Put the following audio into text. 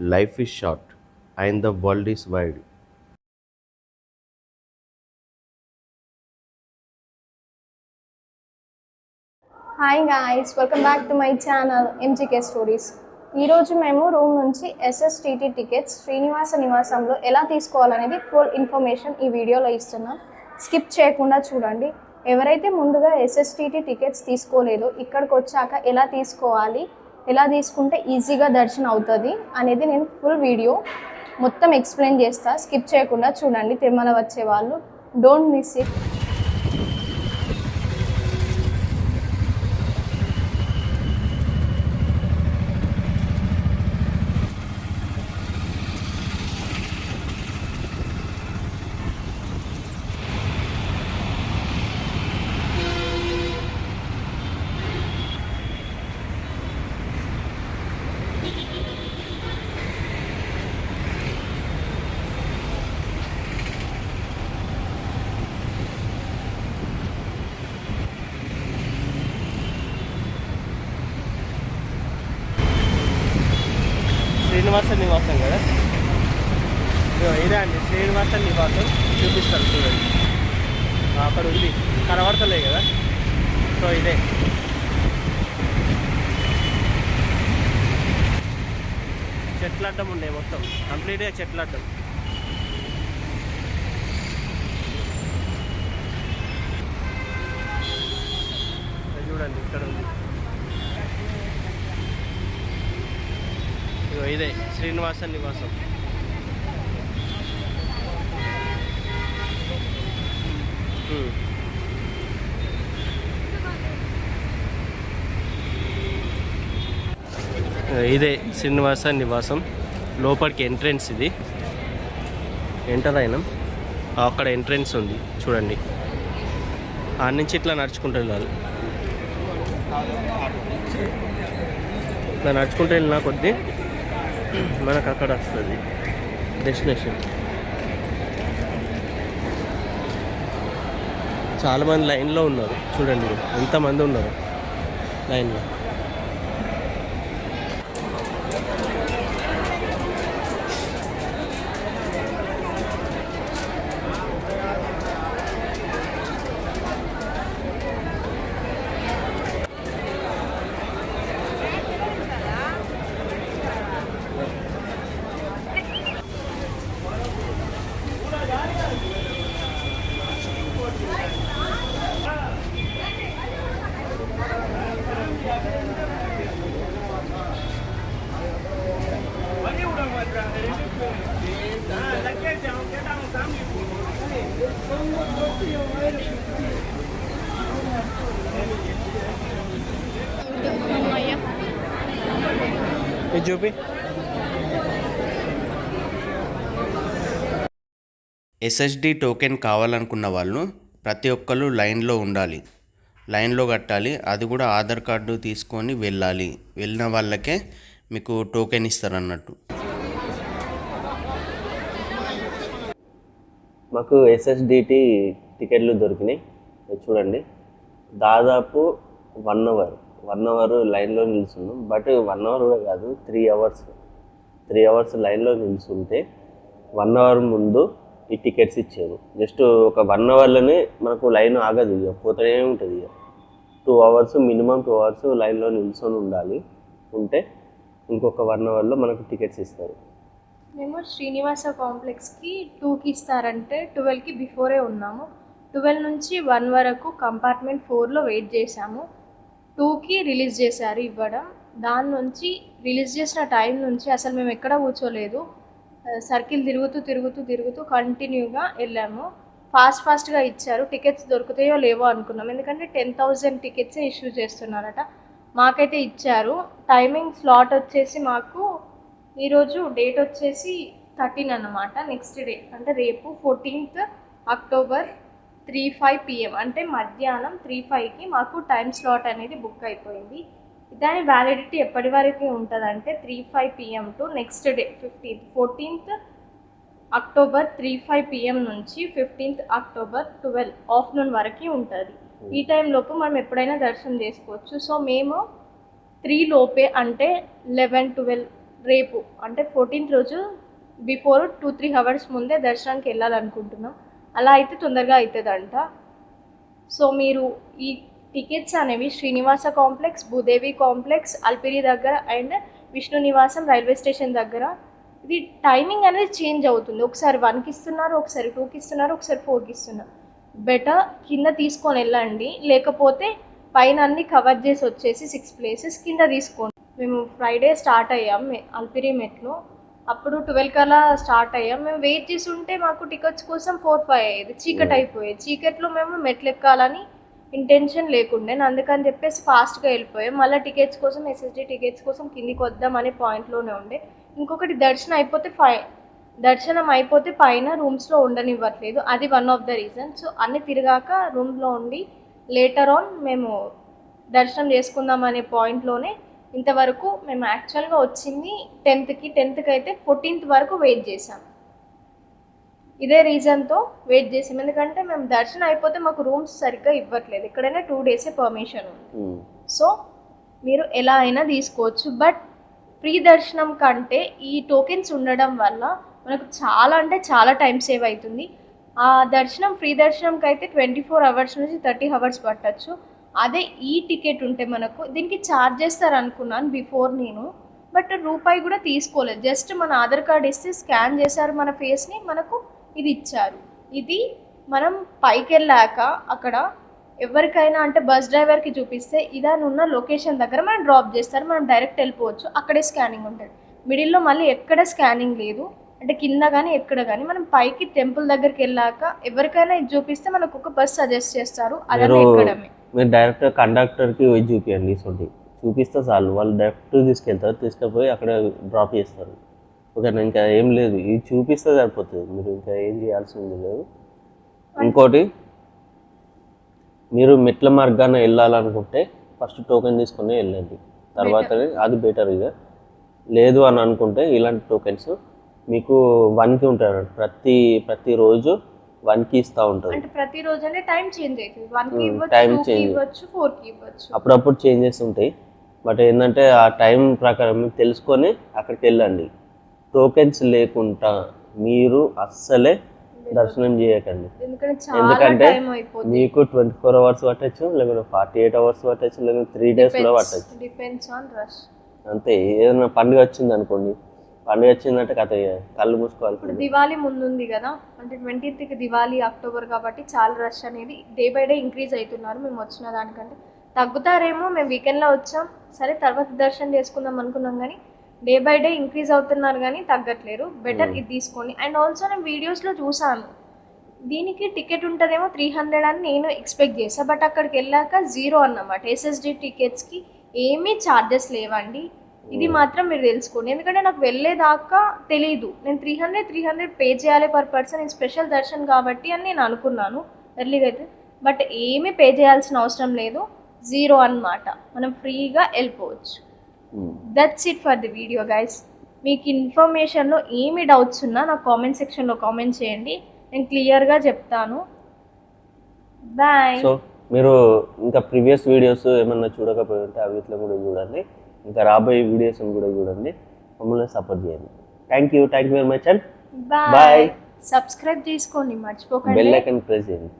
Life is short and the world is wide hi guys welcome back to my channel MGK stories ఈరోజు మేము room నుంచి ఎస్ఎస్టీటీ tickets Srinivasa నివాసంలో ఎలా తీసుకోవాలనేది full information ఈ వీడియోలో ఇస్తున్నాం. స్కిప్ చేయకుండా చూడండి. ఎవరైతే ముందుగా ఎస్ఎస్టీటీ టికెట్స్ తీసుకోలేదో ఇక్కడికి వచ్చాక ఎలా తీసుకోవాలి ఎలా తీసుకుంటే ఈజీగా దర్శనం అవుతుంది అనేది నేను ఫుల్ వీడియో మొత్తం ఎక్స్ప్లెయిన్ చేస్తా. స్కిప్ చేయకుండా చూడండి. తిరుమల వచ్చే వాళ్ళు. డోంట్ మిస్ ఇట్ శ్రీనివాస నివాసం కదా? ఇదే అండి శ్రీనివాస నివాసం. చూపిస్తాను చూడండి. అక్కడ ఉంది. కనబడతలే కదా? సో ఇదే. చెట్లడ్డం ఉండే మొత్తం. కంప్లీట్గా చెట్లడ్డం. చూడండి ఇక్కడ ఉంది. ఇదే శ్రీనివాస నివాసం. Hmm. ఇదే శ్రీనివాస నివాసం. లోపలికి ఎంట్రెన్స్ ఇది. ఎంటర్ అయినాం. అక్కడ ఎంట్రెన్స్ ఉంది. చూడండి. ఆ నుంచి ఇట్లా నడుచుకుంటూ వెళ్ళాలి. ఇట్లా నడుచుకుంటూ వెళ్ళినా కొద్దీ మనకు అక్కడ వస్తుంది డెస్టినేషన్ చాలామంది లైన్లో ఉన్నారు. చూడండి ఎంతమంది ఉన్నారు లైన్లో? ఇది చూపి ఎస్ఎస్డి టోకెన్ కావాలనుకున్న వాళ్ళు ప్రతి ఒక్కరు లైన్లో ఉండాలి. లైన్లో కట్టాలి. అది కూడా ఆధార్ కార్డు తీసుకొని వెళ్ళాలి. వెళ్ళిన వాళ్ళకే మీకు టోకెన్ ఇస్తారన్నట్టు. మాకు ఎస్ఎస్డిటి టికెట్లు దొరికినాయి. చూడండి. దాదాపు వన్ అవర్. వన్ అవర్ లైన్లో నిల్చున్నాం. బట్ వన్ అవర్ కూడా కాదు త్రీ అవర్స్ త్రీ అవర్స్ లైన్లో నిల్చుంటే వన్ అవర్ ముందు ఈ టికెట్స్ ఇచ్చారు. జస్ట్ ఒక వన్ అవర్లోనే మనకు లైన్ ఆగదు ఇక పోతూనే ఉంటుంది ఇక. Two hours minimum two hours లైన్లో నిల్చొని ఉండాలి. ఉంటే ఇంకొక వన్ అవర్లో మనకు టికెట్స్ ఇస్తారు. మేము శ్రీనివాస కాంప్లెక్స్కి టూకి ఇస్తారంటే ట్వెల్వ్కి బిఫోరే ఉన్నాము. ట్వెల్వ్ నుంచి వన్ వరకు కంపార్ట్మెంట్ ఫోర్లో వెయిట్ చేశాము. టూకి రిలీజ్ చేశారు ఇవ్వడం. దాని నుంచి రిలీజ్ చేసిన టైం నుంచి అసలు మేము ఎక్కడ కూర్చోలేదు. సర్కిల్ తిరుగుతూ తిరుగుతూ తిరుగుతూ కంటిన్యూగా వెళ్ళాము. ఫాస్ట్ ఫాస్ట్గా ఇచ్చారు. టికెట్స్ దొరుకుతాయో లేవో అనుకున్నాం. ఎందుకంటే టెన్ థౌజండ్ టికెట్స్ ఇష్యూ చేస్తున్నారట. మాకైతే ఇచ్చారు. టైమింగ్ స్లాట్ వచ్చేసి మాకు ఈరోజు డేట్ వచ్చేసి థర్టీన్ అన్నమాట. నెక్స్ట్ డే అంటే రేపు fourteenth October three five PM అంటే మధ్యాహ్నం త్రీ ఫైవ్కి మాకు టైం స్లాట్ అనేది బుక్ అయిపోయింది. దాని వ్యాలిడిటీ ఎప్పటి వరకు ఉంటుందంటే three five PM to next day fifteenth fourteenth October three five PM నుంచి ఫిఫ్టీన్త్ అక్టోబర్ ట్వెల్వ్ ఆఫ్టర్నూన్ వరకు ఉంటుంది. ఈ టైం లోపు మనం ఎప్పుడైనా దర్శనం చేసుకోవచ్చు. సో మేము త్రీ లోపే అంటే లెవెన్ ట్వెల్వ్ రేపు అంటే ఫోర్టీన్త్ రోజు బిఫోర్ టూ త్రీ అవర్స్ ముందే దర్శనానికి వెళ్ళాలనుకుంటున్నాం. అలా అయితే తొందరగా అవుతుందంట. సో మీరు ఈ టికెట్స్ అనేవి శ్రీనివాస కాంప్లెక్స్ భూదేవి కాంప్లెక్స్ అల్పిరి దగ్గర అండ్ విష్ణు నివాసం రైల్వే స్టేషన్ దగ్గర. ఇది టైమింగ్ అనేది చేంజ్ అవుతుంది. ఒకసారి వన్కి ఇస్తున్నారు ఒకసారి టూకి ఇస్తున్నారు ఒకసారి ఫోర్కి ఇస్తున్నారు. బెటర్ కింద తీసుకొని వెళ్ళండి. లేకపోతే పైన అన్ని కవర్ చేసి వచ్చేసి సిక్స్ ప్లేసెస్ కింద తీసుకోండి. మేము ఫ్రైడే స్టార్ట్ అయ్యాం అల్పిరి మెట్లో. అప్పుడు ట్వెల్వ్ కల్లా స్టార్ట్ అయ్యాం. మేము వెయిట్ చేసి ఉంటే మాకు టికెట్స్ కోసం ఫోర్ ఫైవ్ అయ్యేది. చీకటి అయిపోయేది. చీకట్లో మేము మెట్లు ఎక్కాలని ఇంటెన్షన్ లేకుండే. అందుకని చెప్పేసి ఫాస్ట్గా వెళ్ళిపోయాం. మళ్ళీ టికెట్స్ కోసం ఎస్ఎస్డి టికెట్స్ కోసం కిందికి వద్దాం అనే పాయింట్లోనే ఉండే. ఇంకొకటి దర్శనం అయిపోతే ఫై దర్శనం అయిపోతే పైన రూమ్స్లో ఉండనివ్వట్లేదు. అది one of the reason so అన్ని తిరిగాక రూమ్లో ఉండి లేటర్ ఆన్ మేము దర్శనం చేసుకుందాం అనే పాయింట్లోనే ఇంతవరకు మేము యాక్చువల్గా వచ్చింది టెన్త్కి టెన్త్కి అయితే ఫోర్టీన్త్ వరకు వెయిట్ చేసాం ఇదే రీజన్తో వెయిట్ చేసాం ఎందుకంటే మేము దర్శనం అయిపోతే మాకు రూమ్స్ సరిగ్గా ఇవ్వట్లేదు. ఇక్కడైనా టూ డేసే పర్మిషన్ ఉంది. ఉమ్. సో మీరు ఎలా అయినా తీసుకోవచ్చు. బట్ ఫ్రీ దర్శనం కంటే ఈ టోకెన్స్ ఉండడం వల్ల మనకు చాలా అంటే చాలా టైం సేవ్ అవుతుంది. ఆ దర్శనం ఫ్రీ దర్శనంకి అయితే ట్వంటీ ఫోర్ అవర్స్ నుంచి థర్టీ అవర్స్ పట్టచ్చు. అదే ఈ టికెట్ ఉంటే మనకు దీనికి ఛార్జ్ చేస్తారు అనుకున్నాను బిఫోర్ నేను బట్ రూపాయి కూడా తీసుకోలేదు. జస్ట్ మన ఆధార్ కార్డ్ ఇస్తే స్కాన్ చేశారు మన ఫేస్ని మనకు ఇది ఇచ్చారు. ఇది మనం పైకి వెళ్ళాక అక్కడ ఎవరికైనా అంటే బస్ డ్రైవర్కి చూపిస్తే ఇదాని ఉన్న లొకేషన్ దగ్గర మనం డ్రాప్ చేస్తారు మనం డైరెక్ట్ వెళ్ళిపోవచ్చు అక్కడే స్కానింగ్ ఉంటుంది. మిడిల్లో మళ్ళీ ఎక్కడ స్కానింగ్ లేదు అంటే కింద కానీ ఎక్కడ కానీ మనం పైకి టెంపుల్ దగ్గరికి వెళ్ళాక ఎవరికైనా ఇది చూపిస్తే మనకు ఒక బస్ సజెస్ట్ చేస్తారు మీరు ఎక్కడమే. మీరు డైరెక్ట్ కండక్టర్కి పోయి చూపించండి ఇటువంటి చూపిస్తే చాలు. వాళ్ళు డైరెక్ట్ తీసుకెళ్తారు. తీసుకుపోయి అక్కడ డ్రాప్ చేస్తారు. ఓకేనా? ఇంకా ఏం లేదు. ఇది చూపిస్తే సరిపోతుంది. మీరు ఇంకా ఏం చేయాల్సింది లేదు. ఇంకోటి మీరు మెట్ల మార్గాన వెళ్ళాలనుకుంటే ఫస్ట్ టోకెన్ తీసుకొని వెళ్ళండి. తర్వాత అది బెటర్ ఇక. లేదు అని అనుకుంటే ఇలాంటి టోకెన్స్ మీకు వన్కి ఉంటారు ప్రతి ప్రతిరోజు వన్కి ఇస్తూ ఉంటుంది. అంటే ప్రతిరోజు అంటే టైం చేంజ్ అవుతుంది. వన్కి Hmm, ఇవ్వచ్చు. ఇవ్వచ్చు ఫోర్కి ఇవ్వచ్చు. అప్పుడప్పుడు చేంజెస్ ఉంటాయి. బట్ ఏంటంటే ఆ టైం ప్రకారం మీరు తెలుసుకొని అక్కడికి వెళ్ళండి. టోకెన్స్ లేకుండా మీరు అస్సలే దర్శనం చేయకండి. ఎందుకంటే మీకు ట్వంటీ ఫోర్ అవర్స్ పట్టచ్చు లేకపోతే ఫార్టీ ఎయిట్ అవర్స్ పట్టచ్చు లేకపోతే త్రీ డేస్ కూడా పట్టచ్చు. అంతే ఏదైనా పండుగ వచ్చింది అనుకోండి పండుగ వచ్చిందంటే కథ కళ్ళు ఇప్పుడు మూసుకోవాలి దివాళీ ముందుంది కదా అంటే ట్వంటీత్కి దివాళీ అక్టోబర్ కాబట్టి చాలా రష్ అనేది డే బై డే ఇంక్రీజ్ అవుతున్నారు మేము వచ్చిన దానికంటే. తగ్గుతారేమో మేము వీకెండ్లో వచ్చాం సరే తర్వాత దర్శనం చేసుకుందాం అనుకున్నాం కానీ డే బై డే ఇంక్రీజ్ అవుతున్నారు కానీ తగ్గట్లేరు. బెటర్ ఇది తీసుకోండి. అండ్ ఆల్సో నేను వీడియోస్లో చూసాను దీనికి టికెట్ ఉంటుందేమో త్రీ హండ్రెడ్ అని నేను ఎక్స్పెక్ట్ చేసా బట్ అక్కడికి వెళ్ళాక జీరో అన్నమాట. ఎస్ఎస్డి టికెట్స్కి ఏమీ ఛార్జెస్ లేవండి. ఇది మాత్రం మీరు తెలుసుకోండి. ఎందుకంటే నాకు వెళ్ళేదాకా తెలీదు. నేను three hundred three hundred pay చేయాలి పర్ పర్సన్ ఇది స్పెషల్ దర్శన్ కాబట్టి అని నేను అనుకున్నాను. ఎర్లీగా అయితే. బట్ ఏమీ పే చేయాల్సిన అవసరం లేదు. జీరో అన్నమాట. మనం ఫ్రీగా వెళ్ళిపోవచ్చు. That's it for the video guys మీకు ఇన్ఫర్మేషన్లో ఏమి డౌట్స్ ఉన్నా నాకు కామెంట్ సెక్షన్లో కామెంట్ చేయండి. నేను క్లియర్గా చెప్తాను. బాయ్ సో మీరు ఇంకా ప్రీవియస్ వీడియోస్ ఏమన్నా చూడకపోయి ఉంటే అవి ఇట్లా కూడా చూడండి. ఇంకా రాబోయే వీడియోస్ కూడా చూడండి. మమ్మల్ని సపోర్ట్ చేయండి. Thank you thank you very much and bye. Subscribe చేసుకోండి మర్చిపోకండి. బెల్ ఐకన్ ప్రెస్ చేయండి.